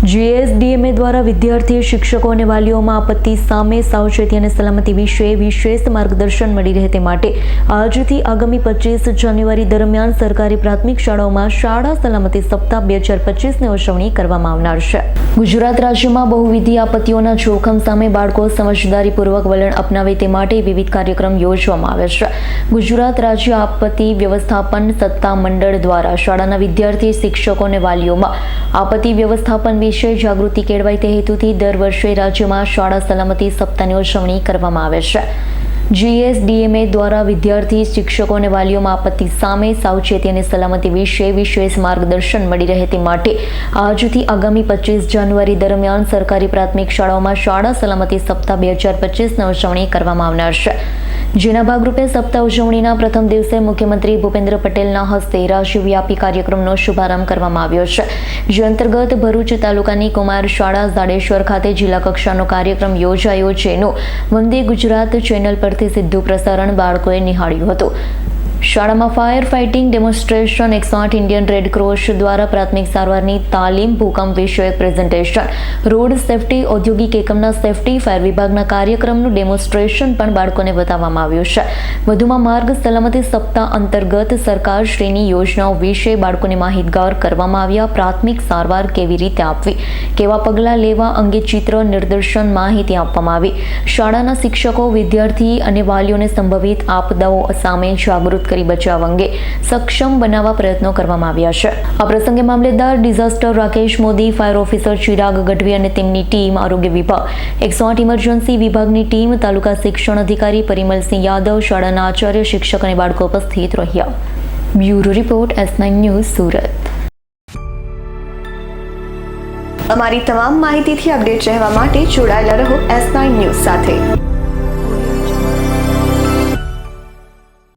GSDMA દ્વારા વિદ્યાર્થી શિક્ષકો અને વાલીઓમાં આપત્તિ સામે સાવચેતી અને સલામતી વિશે વિશેષ માર્ગદર્શન મળી રહે તે માટે આજથી આગામી પચીસ જાન્યુઆરી દરમિયાન સરકારી પ્રાથમિક શાળાઓમાં શાળા સલામતી સપ્તાહ બે હજાર પચીસની ઉજવણી કરવામાં આવનાર છે. ગુજરાત રાજ્યમાં બહુવિધિ આપત્તિઓના જોખમ સામે બાળકો સમજદારીપૂર્વક વલણ અપનાવે તે માટે વિવિધ કાર્યક્રમ યોજવામાં આવે છે. ગુજરાત રાજ્ય આપત્તિ વ્યવસ્થાપન સત્તા મંડળ દ્વારા શાળાના વિદ્યાર્થી, શિક્ષકો અને વાલીઓમાં આપત્તિ વ્યવસ્થાપન વિશે જાગૃતિ કેળવાય તે હેતુથી દર વર્ષે રાજ્યમાં શાળા સલામતી સપ્તાહની ઉજવણી કરવામાં આવે છે. જીએસડીએમએ દ્વારા વિદ્યાર્થી, શિક્ષકો અને વાલીઓમાં આપત્તિ સામે સાવચેતી અને સલામતી વિશે વિશેષ માર્ગદર્શન મળી રહે તે માટે આજથી આગામી પચીસ જાન્યુઆરી દરમિયાન સરકારી પ્રાથમિક શાળાઓમાં શાળા સલામતી સપ્તાહ બે હજાર પચીસની ઉજવણી કરવામાં આવનાર છે. જેના ભાગરૂપે સપ્તાહ ઉજવણીના પ્રથમ દિવસે મુખ્યમંત્રી ભૂપેન્દ્ર પટેલના હસ્તે રાષ્ટ્રવ્યાપી કાર્યક્રમનો શુભારંભ કરવામાં આવ્યો છે. જે અંતર્ગત ભરૂચ તાલુકાની કુમાર શાળા, ઝાડેશ્વર ખાતે જિલ્લા કક્ષાનો કાર્યક્રમ યોજાયો, જેનું વંદે ગુજરાત ચેનલ પરથી સીધું પ્રસારણ બાળકોએ નિહાળ્યું હતું. શાળામાં ફાયર ફાઇટિંગ ડેમોન્સ્ટ્રેશન એકસો આઠ ઇન્ડિયન રેડ ક્રોસ દ્વારા પ્રાથમિક સારવારની તાલીમ, ભૂકંપ વિષયક પ્રેઝન્ટેશન રોડ સેફટી ઔદ્યોગિક એકમના સેફટી ફાયર વિભાગના કાર્યક્રમનું ડેમોન્સ્ટ્રેશન પણ બાળકોને બતાવવામાં આવ્યું છે. વધુમાં માર્ગ સલામતી સપ્તાહ અંતર્ગત સરકારશ્રીની યોજનાઓ વિશે બાળકોને માહિતગાર કરવામાં આવ્યા. પ્રાથમિક સારવાર કેવી રીતે આપવી? કેવા પગલાં લેવા અંગે ચિત્ર નિદર્શન માહિતી આપવામાં આવી. શાળાના શિક્ષકો, વિદ્યાર્થી અને વાલીઓને સંભવિત આપદાઓ સામે જાગૃત કરી બચાવ અંગે સક્ષમ બનાવવા પ્રયત્નો કરવામાં આવ્યા છે. આ પ્રસંગે મામલેદાર disaster Rakesh Modi, fire officer Chirag Gadhvi અને તેમની ટીમ આરોગ્ય વિભાગ, એકસો આઠ ઇમરજન્સી વિભાગની ટીમ, તાલુકા શિક્ષણ અધિકારી પરિમલસિંહ યાદવ, શાળાના આચાર્ય, શિક્ષક અને બાળકો ઉપસ્થિત રહ્યા. Bureau report S nine news Surat. અમારી તમામ માહિતીથી અપડેટ રહેવા માટે જોડાયેલા રહો એસ નાઇન ન્યૂઝ સાથે.